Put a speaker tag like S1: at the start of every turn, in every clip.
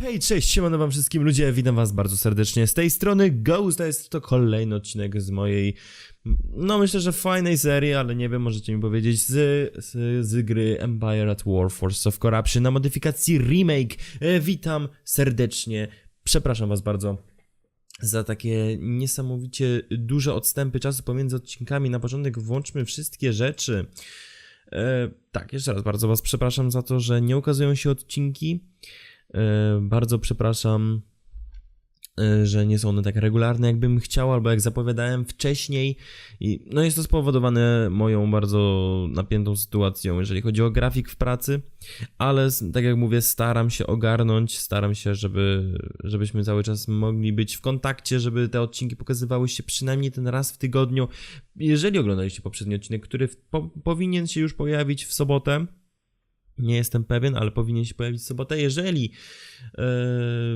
S1: Hej, cześć, siemano wam wszystkim ludzie, witam was bardzo serdecznie z tej strony Ghost, a jest to kolejny odcinek z mojej, no myślę, że fajnej serii, ale nie wiem, możecie mi powiedzieć, z, z, z gry Empire at War Force of Corruption na modyfikacji remake. E, witam serdecznie, przepraszam was bardzo za takie niesamowicie duże odstępy czasu pomiędzy odcinkami. Na początek włączmy wszystkie rzeczy. E, tak, jeszcze raz bardzo Was przepraszam za to, że nie ukazują się odcinki. E, bardzo przepraszam, e, że nie są one tak regularne, jakbym chciał, albo jak zapowiadałem wcześniej. I, no jest to spowodowane moją bardzo napiętą sytuacją, jeżeli chodzi o grafik w pracy, ale tak jak mówię, staram się ogarnąć, staram się, żeby, żebyśmy cały czas mogli być w kontakcie, żeby te odcinki pokazywały się przynajmniej ten raz w tygodniu. Jeżeli oglądaliście poprzedni odcinek, który po, powinien się już pojawić w sobotę, nie jestem pewien, ale powinien się pojawić w sobotę. Jeżeli e,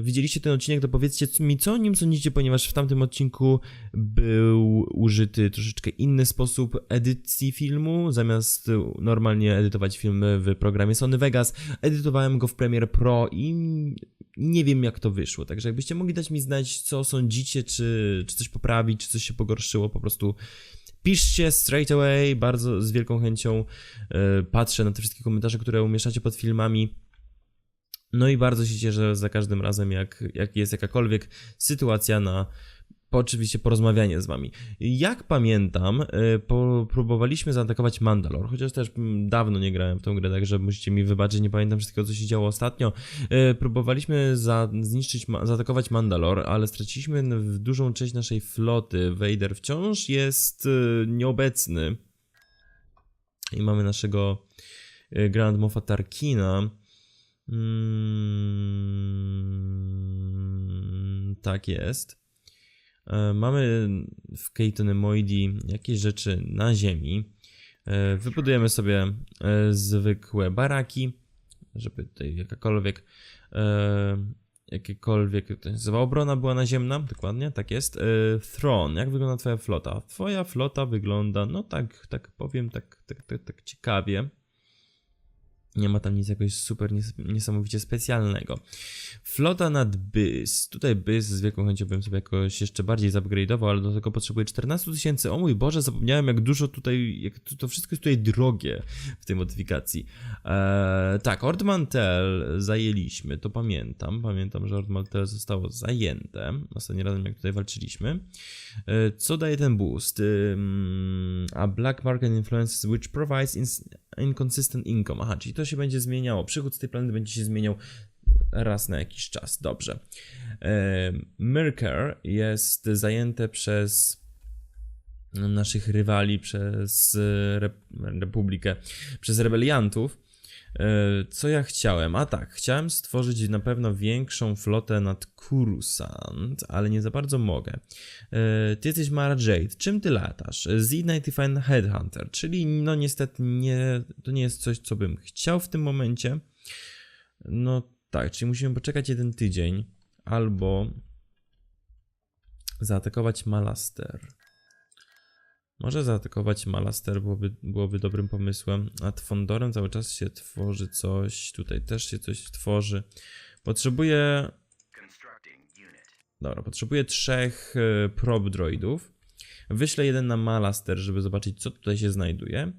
S1: widzieliście ten odcinek, to powiedzcie mi, co o nim sądzicie, ponieważ w tamtym odcinku był użyty troszeczkę inny sposób edycji filmu. Zamiast normalnie edytować filmy w programie Sony Vegas, edytowałem go w Premiere Pro i nie wiem, jak to wyszło. Także jakbyście mogli dać mi znać, co sądzicie, czy, czy coś poprawić, czy coś się pogorszyło, po prostu piszcie straight away, bardzo z wielką chęcią e, patrzę na te wszystkie komentarze, które umieszczacie pod filmami. No i bardzo się cieszę za każdym razem, jak, jak jest jakakolwiek sytuacja na po oczywiście porozmawianie z wami. Jak pamiętam, po, próbowaliśmy zaatakować Mandalor, chociaż też dawno nie grałem w tą grę, także musicie mi wybaczyć, nie pamiętam wszystkiego, co się działo ostatnio. E, Próbowaliśmy za, zniszczyć, zaatakować Mandalor, ale straciliśmy dużą część naszej floty. Vader wciąż jest e, nieobecny. I mamy naszego Grand Moffa Tarkina. Mm, tak jest. E, Mamy w Keiton Moidi jakieś rzeczy na ziemi. E, Wybudujemy sobie e, zwykłe baraki, żeby tutaj jakakolwiek jakiekolwiek to się nazywa obrona była naziemna, dokładnie, tak jest. Throne, jak wygląda twoja flota? Twoja flota wygląda, no tak, tak powiem, tak, tak, tak, tak ciekawie. Nie ma tam nic jakoś super nies niesamowicie specjalnego. Flota nad Bys. Tutaj Bys z wielką chęcią bym sobie jakoś jeszcze bardziej zupgrade'ował, ale do tego potrzebuję 14 tysięcy. O mój Boże, zapomniałem jak dużo tutaj, jak to, wszystko jest tutaj drogie w tej modyfikacji. Eee, tak, Ord Mantell zajęliśmy, to pamiętam. Pamiętam, że Ord Mantell zostało zajęte. Ostatni razem jak tutaj walczyliśmy. E, Co daje ten boost? Ym, A Black Market Influences which provides inconsistent income. Aha, czyli to się będzie zmieniało. Przychód z tej planety będzie się zmieniał raz na jakiś czas. Dobrze. Merker jest zajęte przez naszych rywali, przez e, Rep- Republikę, przez rebeliantów. E, Co ja chciałem? A tak, chciałem stworzyć na pewno większą flotę nad Kurusant, ale nie za bardzo mogę. E, Ty jesteś Mara Jade. Czym ty latasz? Z95 Headhunter, czyli no niestety nie, to nie jest coś, co bym chciał w tym momencie. No tak, czyli musimy poczekać jeden tydzień, albo zaatakować Malaster. Może zaatakować Malaster byłoby, byłoby dobrym pomysłem. Nad Fondorem cały czas się tworzy coś. Tutaj też się coś tworzy. Potrzebuję. Dobra, potrzebuję trzech e, prob droidów. Wyślę jeden na Malaster, żeby zobaczyć, co tutaj się znajduje.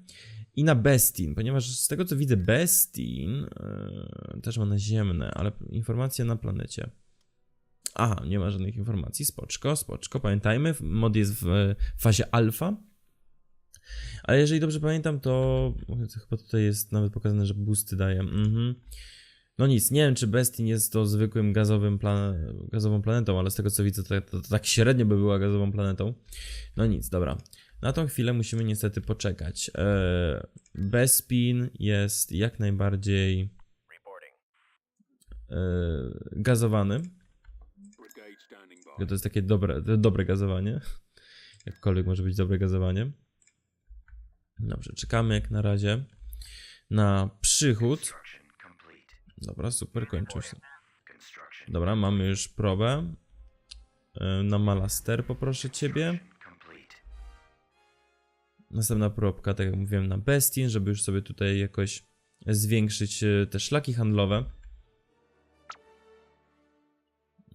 S1: I na Bestin, ponieważ z tego co widzę, Bestin e, też ma naziemne, ale informacje na planecie. Aha, nie ma żadnych informacji. Spoczko, spoczko. Pamiętajmy, mod jest w e, fazie alfa. Ale jeżeli dobrze pamiętam, to chyba tutaj jest nawet pokazane, że boosty daje. Mhm. No nic, nie wiem czy Bestin jest to zwykłym gazowym plan gazową planetą, ale z tego co widzę, to, to, to tak średnio by była gazową planetą. No nic, dobra. Na tą chwilę musimy niestety poczekać. Eee, Bespin jest jak najbardziej eee, gazowany. To jest takie dobre, dobre gazowanie. Jakkolwiek może być dobre gazowanie. Dobrze, czekamy jak na razie na przychód. Dobra, super, kończą się. Dobra, mamy już probę. E, Na Malaster poproszę ciebie. Następna probka, tak jak mówiłem, na Bestin, żeby już sobie tutaj jakoś zwiększyć e, te szlaki handlowe.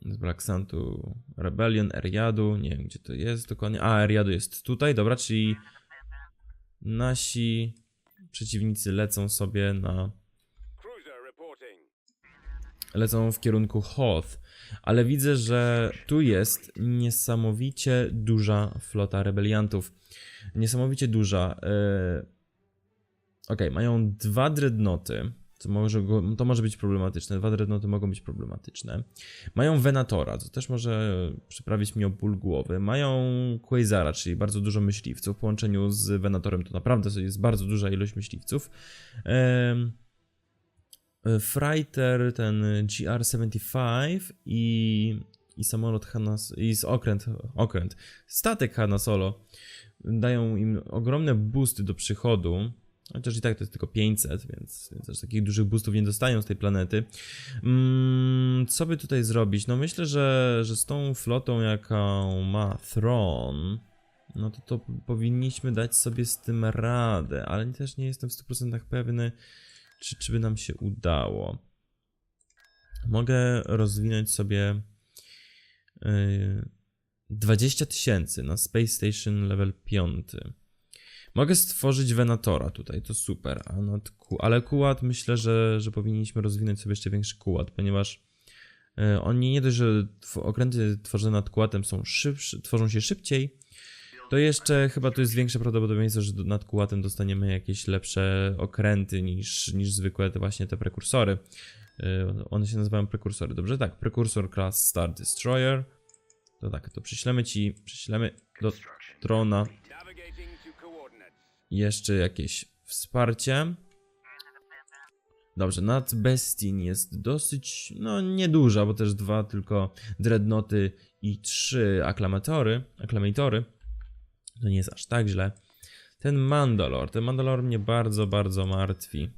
S1: z Black Santu Rebellion, Eriadu, nie wiem gdzie to jest dokładnie. A, Eriadu jest tutaj, dobra, czyli nasi przeciwnicy lecą sobie na lecą w kierunku Hoth, ale widzę, że tu jest niesamowicie duża flota rebeliantów. Niesamowicie duża. Yy... Okej, mają dwa dreadnoty. To może, to może być problematyczne. Dwa dreadnoty mogą być problematyczne. Mają Venatora, co też może przyprawić mi o ból głowy. Mają Quasara, czyli bardzo dużo myśliwców. W połączeniu z Venatorem to naprawdę jest bardzo duża ilość myśliwców. Em, Freiter, ten GR-75 i, i samolot Hanna, i okręt, okręt, statek Hanna Solo dają im ogromne boosty do przychodu, chociaż i tak to jest tylko 500, więc, więc aż takich dużych boostów nie dostają z tej planety. Mm, co by tutaj zrobić? No myślę, że, że z tą flotą, jaką ma Thrawn, no to, to powinniśmy dać sobie z tym radę, ale też nie jestem w 100% pewny, czy, czy by nam się udało. Mogę rozwinąć sobie yy, 20 tysięcy na Space Station level 5. Mogę stworzyć Venatora tutaj, to super, a ku, ale kułat myślę, że, że powinniśmy rozwinąć sobie jeszcze większy kułat, ponieważ yy, oni nie dość, że okręty tworzone nad kułatem są szybsze, tworzą się szybciej, to jeszcze chyba tu jest większe prawdopodobieństwo, że nad kułatem dostaniemy jakieś lepsze okręty niż, niż zwykłe te właśnie te prekursory. Yy, one się nazywają prekursory, dobrze? Tak, prekursor class Star Destroyer. To tak, to przyślemy ci, przyślemy do
S2: coordinates.
S1: jeszcze jakieś wsparcie. Dobrze, nad Bestin jest dosyć, no nieduża, bo też dwa tylko dreadnoty i trzy aklamatory, aklamatory. To nie jest aż tak źle. Ten Mandalor, ten Mandalor mnie bardzo, bardzo martwi.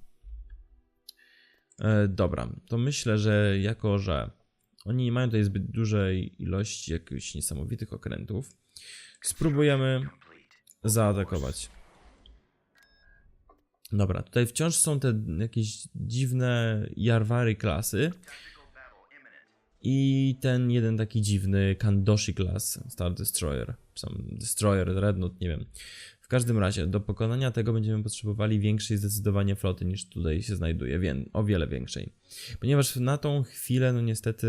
S1: E, dobra, to myślę, że jako, że oni nie mają tutaj zbyt dużej ilości jakichś niesamowitych okrętów, spróbujemy zaatakować. Dobra, tutaj wciąż są te jakieś dziwne Jarwary klasy. I ten jeden taki dziwny Kandoshi class Star Destroyer, czy Destroyer, Dreadnought, nie wiem. Każdym razie, do pokonania tego będziemy potrzebowali większej zdecydowanie floty niż tutaj się znajduje, wie, o wiele większej. Ponieważ na tą chwilę, no niestety,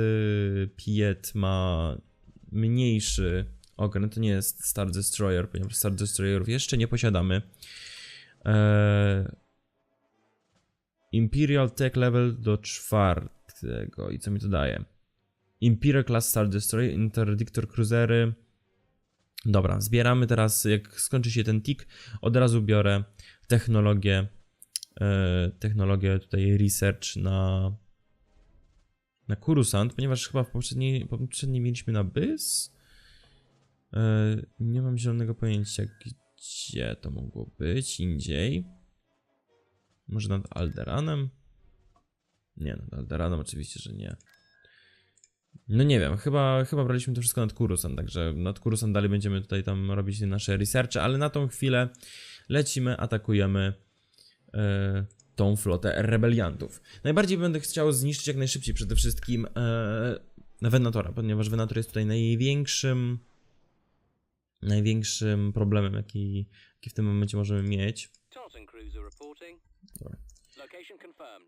S1: Piet ma mniejszy okręt, to nie jest Star Destroyer, ponieważ Star Destroyerów jeszcze nie posiadamy. Eee, Imperial Tech Level do czwartego. I co mi to daje? Imperial Class Star Destroyer, Interdictor Cruisery. Dobra, zbieramy teraz, jak skończy się ten tik, od razu biorę technologię, e, technologię tutaj research na na Kurusant, ponieważ chyba w poprzedniej, poprzedniej mieliśmy na Bys. E, nie mam zielonego pojęcia, gdzie to mogło być, indziej. Może nad Alderanem? Nie, nad Alderanem oczywiście, że nie. No nie wiem, chyba, chyba braliśmy to wszystko nad Kurusan, także nad Kurusan dalej będziemy tutaj tam robić nasze researche, ale na tą chwilę lecimy, atakujemy e, tą flotę rebeliantów. Najbardziej będę chciał zniszczyć jak najszybciej przede wszystkim e, Venatora, ponieważ Venator jest tutaj największym największym problemem, jaki, jaki w tym momencie możemy mieć. Dobra.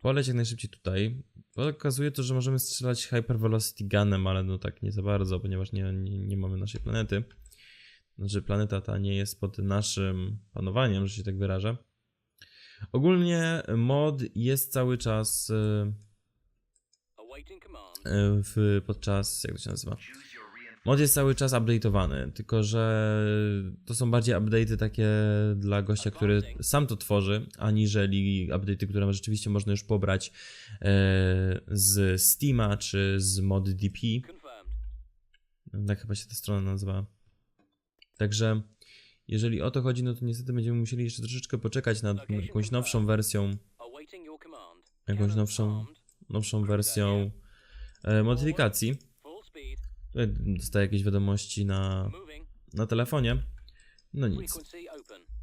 S1: Poleć jak najszybciej tutaj. Pokazuje to, że możemy strzelać Hyper Velocity Gunem, ale no tak nie za bardzo, ponieważ nie, nie, nie mamy naszej planety. Znaczy planeta ta nie jest pod naszym panowaniem, że się tak wyrażę. Ogólnie mod jest cały czas e, e, w, podczas, jak to się nazywa? Mod jest cały czas update'owany, tylko że to są bardziej update'y takie dla gościa, który sam to tworzy, aniżeli update'y, które rzeczywiście można już pobrać e, z Steama czy z mod DP. Tak chyba się ta strona nazywa. Także jeżeli o to chodzi, no to niestety będziemy musieli jeszcze troszeczkę poczekać nad jakąś nowszą wersją, jakąś nowszą, nowszą wersją e, modyfikacji. Tutaj dostaję jakieś wiadomości na, na telefonie. No nic.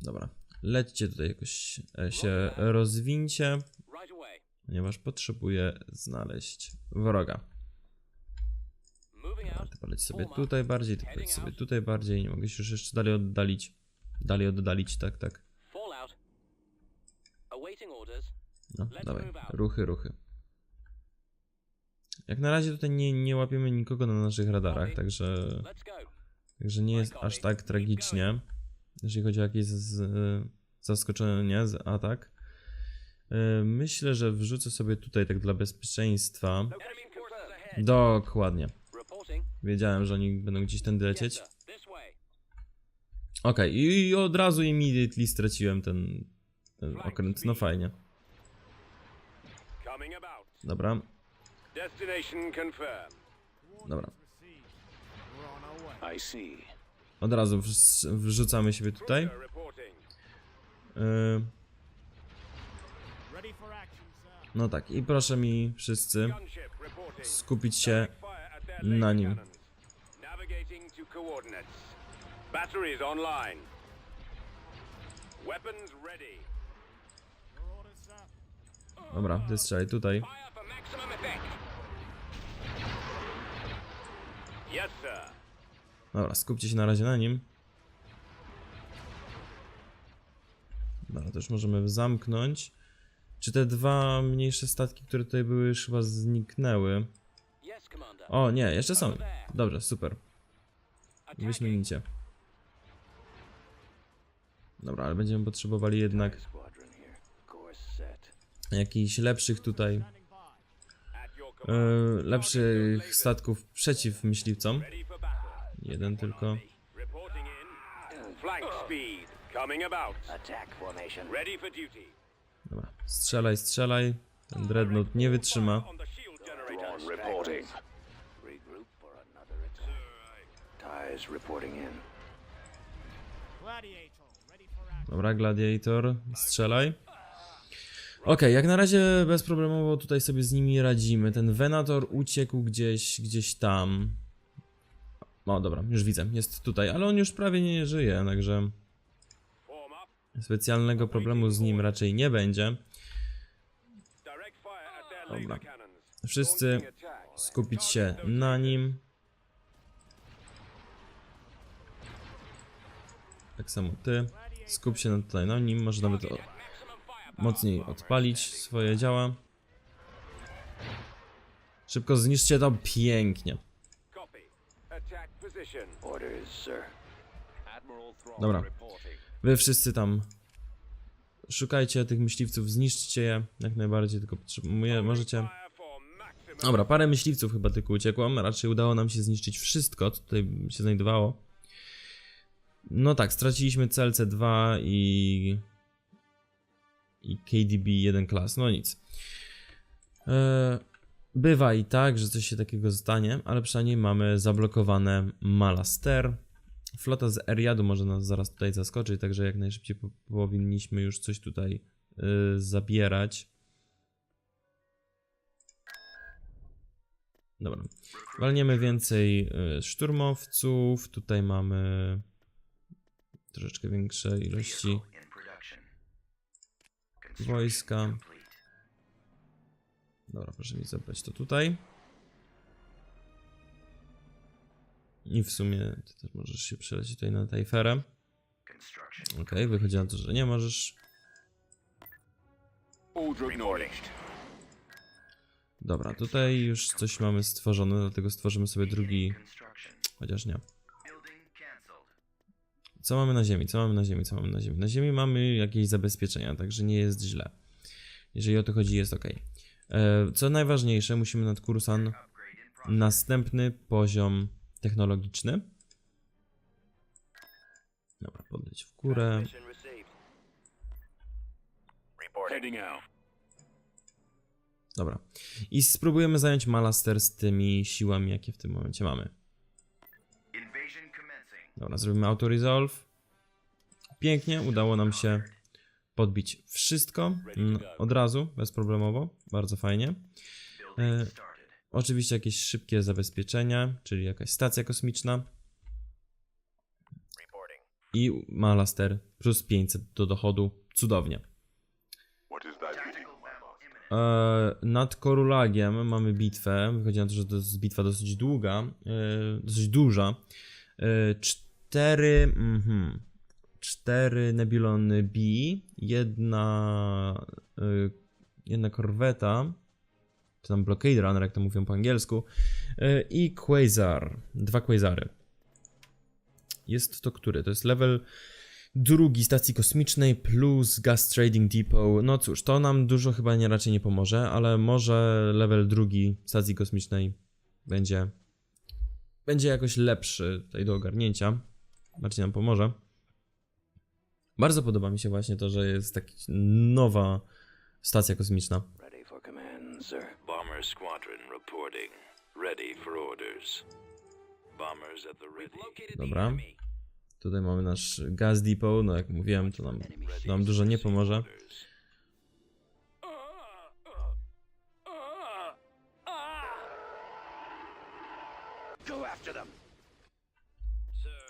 S1: Dobra, lećcie tutaj jakoś e, się rozwincie, ponieważ potrzebuję znaleźć wroga. poleć sobie tutaj bardziej, ty poleć sobie tutaj bardziej, nie mogę się już jeszcze dalej oddalić. Dalej oddalić, tak, tak. No, dawaj, ruchy, ruchy. Jak na razie tutaj nie, nie łapiemy nikogo na naszych radarach, także, także nie jest aż tak tragicznie, jeżeli chodzi o jakieś z, zaskoczenie, z atak. E, Myślę, że wrzucę sobie tutaj tak dla bezpieczeństwa. Dokładnie. Wiedziałem, że oni będą gdzieś tędy lecieć. Okej, i, i od razu immediately straciłem ten, ten okręt. No fajnie. Dobra,
S3: Destination confirmed.
S1: dobra.
S3: I see.
S1: Od razu wrz- wrzucamy siebie tutaj.
S3: Cruiser reporting.
S1: Yy, no tak, i proszę mi wszyscy
S3: Gunship reporting.
S1: skupić się
S3: Fire at their
S1: na nim.
S3: cannons. Navigating to coordinates. Batteries online. Weapons ready.
S1: Dobra, ty strzelaj tutaj.
S2: Fire for maximum effect.
S3: Yes, sir.
S1: Dobra, skupcie się na razie na nim. Dobra, to już możemy zamknąć. Czy te dwa mniejsze statki, które tutaj były, już chyba zniknęły? O, nie, jeszcze są. Dobrze, super. Wyśmienicie. Dobra, ale będziemy potrzebowali jednak jakichś lepszych tutaj,
S3: At your
S1: e,
S3: command.
S1: Lepszych statków przeciw myśliwcom. Jeden tylko. Dobra, strzelaj, strzelaj. Ten dreadnought nie wytrzyma. Dobra, Gladiator, strzelaj. Okej, jak na razie bezproblemowo tutaj sobie z nimi radzimy. Ten Venator uciekł gdzieś, gdzieś tam. O, dobra, już widzę, jest tutaj, ale on już prawie nie żyje, także specjalnego problemu z nim raczej nie będzie. Dobra. Wszyscy skupić się na nim. Tak samo ty. Skup się na- tutaj na nim, może nawet. Mocniej odpalić swoje działa. Szybko zniszczcie to pięknie. Dobra. Wy wszyscy tam szukajcie tych myśliwców, zniszczcie je jak najbardziej, tylko możecie... Dobra, parę myśliwców chyba tylko uciekło, raczej udało nam się zniszczyć wszystko, co tutaj się znajdowało. No tak, straciliśmy CLC-2 i... i KDB-1 klas, no nic. E, bywa i tak, że coś się takiego stanie, ale przynajmniej mamy zablokowane Malaster. Flota z Eriadu może nas zaraz tutaj zaskoczyć, także jak najszybciej po- powinniśmy już coś tutaj y, zabierać. Dobra. Walniemy więcej y, szturmowców. Tutaj mamy troszeczkę większe ilości. Wojska. Dobra, proszę mi zabrać to tutaj. I w sumie ty też możesz się przelecieć tutaj na Tajferę. Okej, wychodzi na to, że nie możesz. Dobra, tutaj już coś mamy stworzone, dlatego stworzymy sobie drugi, chociaż nie. Co mamy na ziemi? Co mamy na ziemi? Co mamy na ziemi? Na ziemi mamy jakieś zabezpieczenia, także nie jest źle. Jeżeli o to chodzi, jest ok. Co najważniejsze, musimy nad Kursan następny poziom technologiczny. Dobra, podleć w górę. Dobra. I spróbujemy zająć Malaster z tymi siłami, jakie w tym momencie mamy. Dobra, zrobimy auto-resolve. Pięknie, udało nam się podbić wszystko mm, od razu, bezproblemowo, bardzo fajnie. E. Oczywiście jakieś szybkie zabezpieczenia, czyli jakaś stacja kosmiczna i Malaster plus 500 do dochodu. Cudownie. E, nad Korulagiem mamy bitwę. Wychodzi na to, że to jest bitwa dosyć długa, e, dosyć duża. E, cztery, mhm, cztery Nebulony B, jedna, e, jedna korweta, czy tam Blockade Runner, jak to mówią po angielsku, e, i Quasar, dwa Quasary. Jest to który? To jest level drugi stacji kosmicznej plus Gas Trading Depot. No cóż, to nam dużo chyba nie raczej nie pomoże, ale może level drugi stacji kosmicznej będzie będzie jakoś lepszy tutaj do ogarnięcia. Bardziej nam pomoże. Bardzo podoba mi się właśnie to, że jest taka nowa stacja kosmiczna.
S2: Ready for command, sir.
S4: Bomber squadron reporting. Ready for orders. Bombers at the ready.
S1: Dobra. Tutaj mamy nasz Gas Depot, no jak mówiłem, to nam, to nam dużo nie pomoże.
S4: Orders.
S2: Go after them.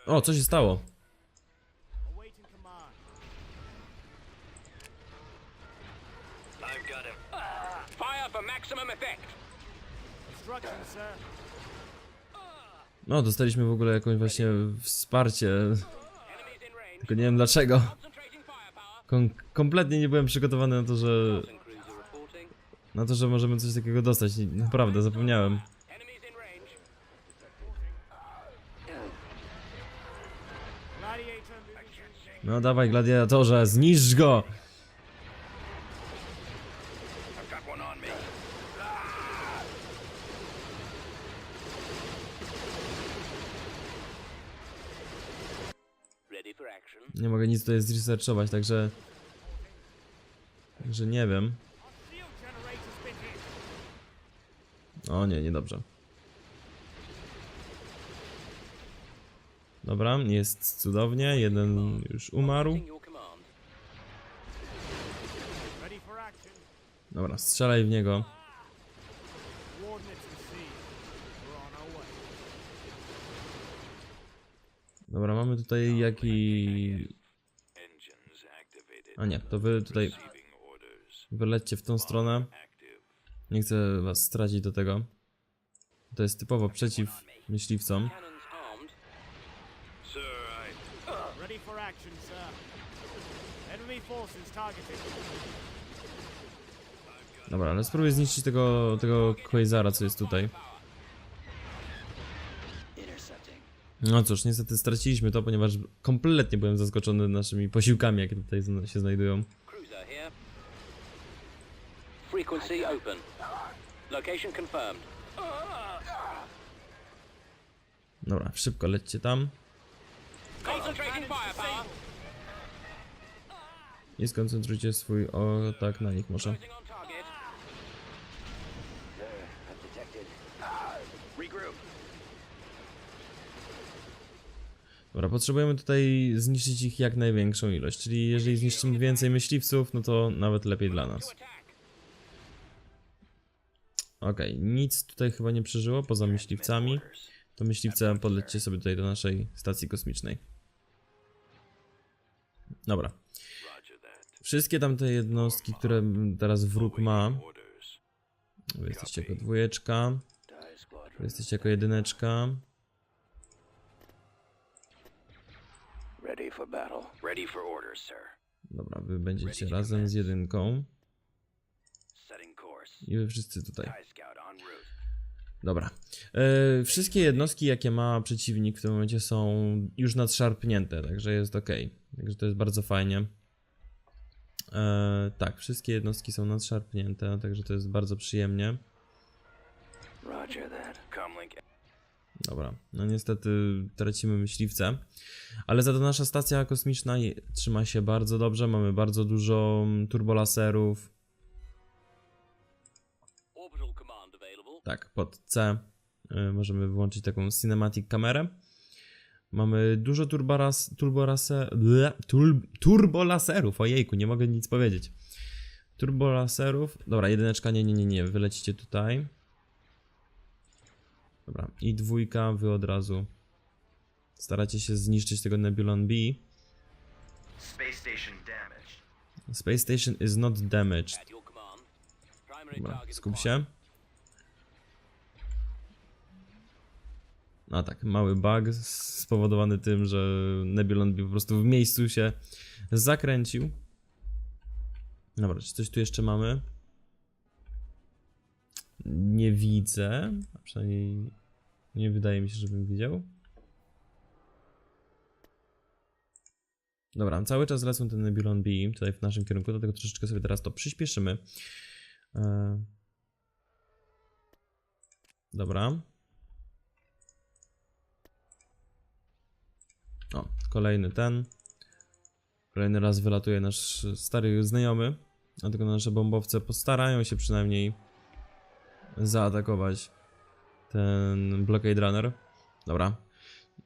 S1: O, co się stało? No, dostaliśmy w ogóle jakąś właśnie wsparcie, tylko nie wiem dlaczego. Kompletnie nie byłem przygotowany na to, że na to, że możemy coś takiego dostać. Naprawdę, zapomniałem.
S3: Enemies in range.
S5: Gladiator moving.
S1: No dawaj, gladiatorze, zniszcz go! Nie mogę nic tutaj zresearchować, także... Także nie wiem. O nie, niedobrze. Dobra, jest cudownie, jeden już umarł. Dobra, strzelaj w niego. Dobra, mamy tutaj jaki... A nie, to wy tutaj wylećcie w tą stronę. Nie chcę was stracić do tego. To jest typowo przeciw myśliwcom.
S2: Cannons armed.
S4: Sir, I.
S5: Ready for action, sir. Enemy forces targeted.
S1: Dobra, ale spróbuję zniszczyć tego, tego Quasara, co jest tutaj. No cóż, niestety straciliśmy to, ponieważ kompletnie byłem zaskoczony naszymi posiłkami, jakie tutaj się znajdują.
S2: Cruiser here. Frequency open. Location confirmed.
S1: Dobra, szybko lećcie tam
S3: Concentrating firepower.
S1: i skoncentrujcie swój atak na nich może.
S2: Closing on target. I've detected.
S4: Regroup.
S1: Dobra, potrzebujemy tutaj zniszczyć ich jak największą ilość, czyli jeżeli zniszczymy więcej myśliwców, no to nawet lepiej dla nas.
S3: Attack.
S1: Okej, nic tutaj chyba nie przeżyło poza myśliwcami. To myśliwce podlećcie sobie tutaj do naszej stacji kosmicznej. Dobra. Wszystkie tamte jednostki, które teraz wróg ma, wy jesteście jako dwójeczka, wy jesteście jako jedyneczka. Dobra, wy będziecie razem z jedynką i wy wszyscy tutaj. Dobra. E, wszystkie jednostki, jakie ma przeciwnik w tym momencie są już nadszarpnięte, także jest ok. Także to jest bardzo fajnie. E, tak, wszystkie jednostki są nadszarpnięte, także to jest bardzo przyjemnie. Dobra, no niestety tracimy myśliwce, ale za to nasza stacja kosmiczna trzyma się bardzo dobrze. Mamy bardzo dużo mm, turbolaserów. Tak, pod C y, możemy włączyć taką cinematic kamerę. Mamy dużo turboras, turborase, tur, turbolaserów. Ojejku, nie mogę nic powiedzieć. Turbolaserów. Dobra, jedyneczka, nie, nie, nie, nie. Wylecicie tutaj. Dobra, i dwójka, wy od razu staracie się zniszczyć tego Nebulon B.
S6: Space station damaged.
S1: Space Station is not damaged. Dobra, skup się. A tak, mały bug spowodowany tym, że Nebulon po prostu w miejscu się zakręcił. Dobra, czy coś tu jeszcze mamy? Nie widzę, a przynajmniej nie wydaje mi się, żebym widział. Dobra, cały czas lecą ten Nebulon B tutaj w naszym kierunku, dlatego troszeczkę sobie teraz to przyspieszymy. E... Dobra. O, kolejny ten. Kolejny raz wylatuje nasz stary znajomy. Dlatego nasze bombowce postarają się przynajmniej zaatakować ten Blockade Runner. Dobra.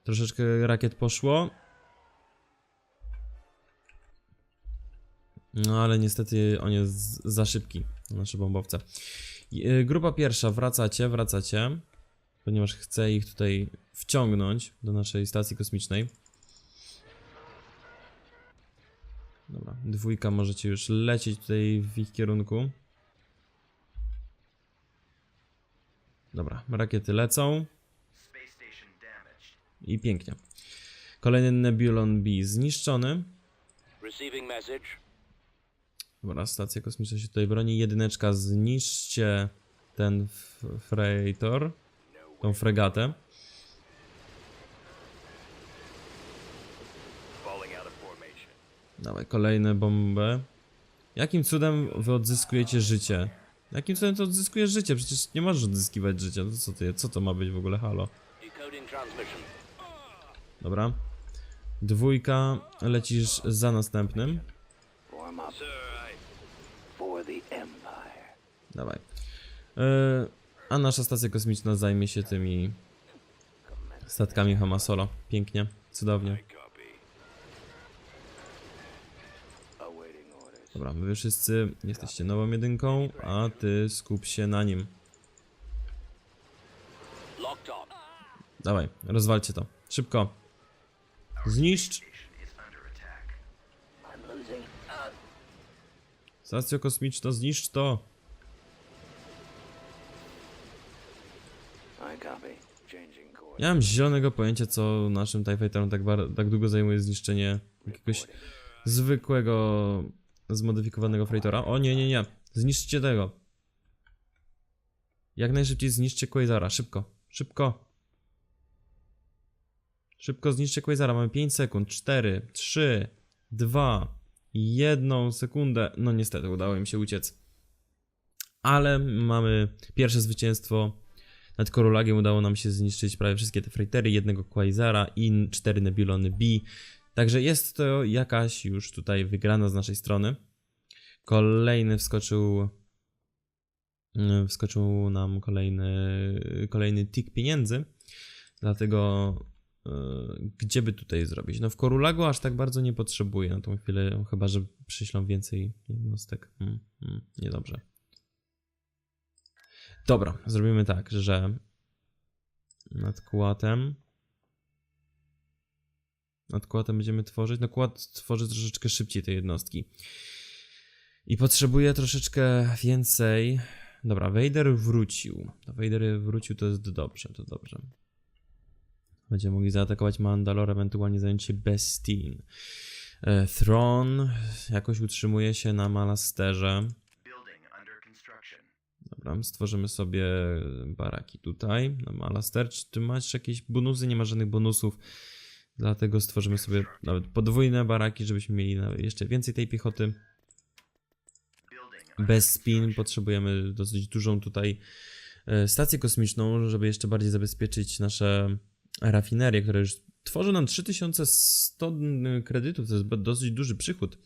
S1: Troszeczkę rakiet poszło. No ale niestety on jest za szybki, nasze bombowce. Y, Grupa pierwsza, wracacie, wracacie, ponieważ chcę ich tutaj wciągnąć do naszej stacji kosmicznej. Dobra, dwójka możecie już lecieć tutaj w ich kierunku. Dobra, rakiety lecą i pięknie. Kolejny Nebulon B zniszczony. Dobra, stacja kosmiczna się tutaj broni. Jedyneczka, zniszczcie ten f- freighter, tą fregatę. Dawaj, kolejne bombę. Jakim cudem wy odzyskujecie życie? Jakim cudem to odzyskujesz życie? Przecież nie możesz odzyskiwać życia. To co, ty, co to ma być w ogóle? Halo. Dobra. Dwójka, lecisz za następnym. Dawaj. Yy, a nasza stacja kosmiczna zajmie się tymi statkami Hamasolo. Pięknie, cudownie. Dobra, wy wszyscy jesteście nową jedynką, a ty skup się na nim. Dawaj, rozwalcie to. Szybko. Zniszcz. Stacja kosmiczna, zniszcz to. Nie mam zielonego pojęcia, co naszym TIE Fighterom tak, tak długo zajmuje zniszczenie jakiegoś zwykłego, zmodyfikowanego Freightora. O nie, nie, nie. Zniszczcie tego. Jak najszybciej zniszczcie Quasara. Szybko, szybko. Szybko zniszczcie Quasara. Mamy 5 sekund. 4, 3, 2, 1 sekundę. No niestety, udało im się uciec. Ale mamy pierwsze zwycięstwo. Nad Korulagiem udało nam się zniszczyć prawie wszystkie te freightery, jednego Quasara i cztery Nebulony B. Także jest to jakaś już tutaj wygrana z naszej strony. Kolejny wskoczył. mm, Wskoczył nam kolejny, kolejny tik pieniędzy. Dlatego yy, gdzie by tutaj zrobić? No w Korulagu aż tak bardzo nie potrzebuję na tą chwilę, chyba że przyślą więcej jednostek. Hmm, hmm, niedobrze. Dobra, zrobimy tak, że nad kłatem. Nad kłatem będziemy tworzyć. No kład tworzy troszeczkę szybciej te jednostki. I potrzebuje troszeczkę więcej. Dobra, Vader wrócił. To Vader wrócił, to jest dobrze, to dobrze. Będziemy mogli zaatakować Mandalore, ewentualnie zająć się Bestine. E, Thron jakoś utrzymuje się na Malasterze. Dobra, stworzymy sobie baraki tutaj. No, Alaster, czy ty masz jakieś bonusy? Nie ma żadnych bonusów. Dlatego stworzymy sobie nawet podwójne baraki, żebyśmy mieli jeszcze więcej tej piechoty. Bez spin potrzebujemy dosyć dużą tutaj e, stację kosmiczną, żeby jeszcze bardziej zabezpieczyć nasze rafinerie, które już tworzą nam 3100 kredytów. To jest dosyć duży przychód.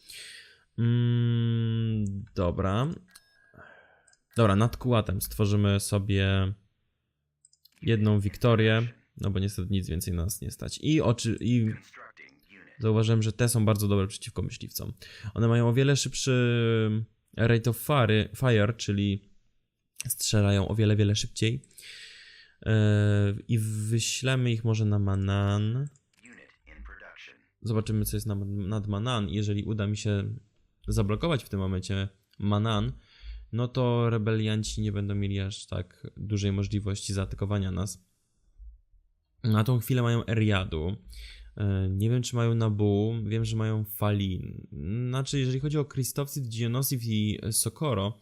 S1: Mm, dobra. Dobra, nad kułatem stworzymy sobie jedną Wiktorię, no bo niestety nic więcej nas nie stać. I oczy, i zauważyłem, że te są bardzo dobre przeciwko myśliwcom. One mają o wiele szybszy rate of fire, fire czyli strzelają o wiele, wiele szybciej. Yy, I wyślemy ich może na Manan. Zobaczymy, co jest na, nad Manan. Jeżeli uda mi się zablokować w tym momencie Manan no to rebelianci nie będą mieli aż tak dużej możliwości zaatakowania nas. Na tą chwilę mają Eriadu. E, Nie wiem, czy mają Nabu, wiem, że mają Falin. Znaczy, jeżeli chodzi o Kristowców, Dionysów i Sokoro,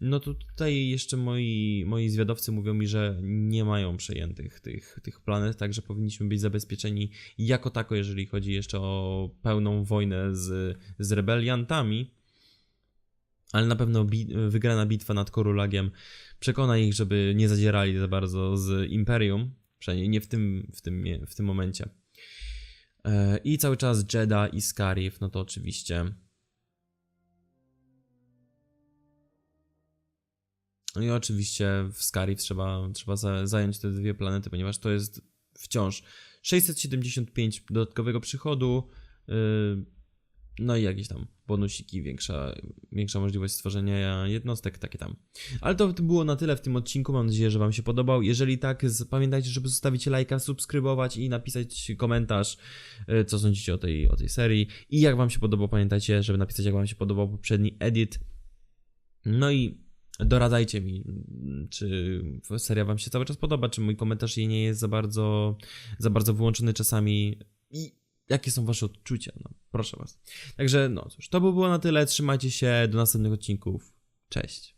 S1: no to tutaj jeszcze moi, moi zwiadowcy mówią mi, że nie mają przejętych tych, tych planet, także powinniśmy być zabezpieczeni jako tako, jeżeli chodzi jeszcze o pełną wojnę z, z rebeliantami. Ale na pewno bi- wygrana bitwa nad Korulagiem przekona ich, żeby nie zadzierali za bardzo z Imperium, przynajmniej nie w tym, w tym, w tym momencie. E, I cały czas Jeddah i Scarif, no to oczywiście. No i oczywiście w Scarif trzeba, trzeba za, zająć te dwie planety, ponieważ to jest wciąż 675 dodatkowego przychodu, yy, no i jakieś tam bonusiki, większa, większa możliwość stworzenia jednostek, takie tam. Ale to było na tyle w tym odcinku, mam nadzieję, że Wam się podobał. Jeżeli tak, pamiętajcie, żeby zostawić lajka, subskrybować i napisać komentarz, y, co sądzicie o tej, o tej serii. I jak Wam się podobał, pamiętajcie, żeby napisać, jak Wam się podobał poprzedni edit. No i doradzajcie mi, czy seria Wam się cały czas podoba, czy mój komentarz jej nie jest za bardzo, za bardzo wyłączony czasami i jakie są Wasze odczucia, no proszę Was. Także no cóż, to by było na tyle, trzymajcie się, do następnych odcinków, cześć.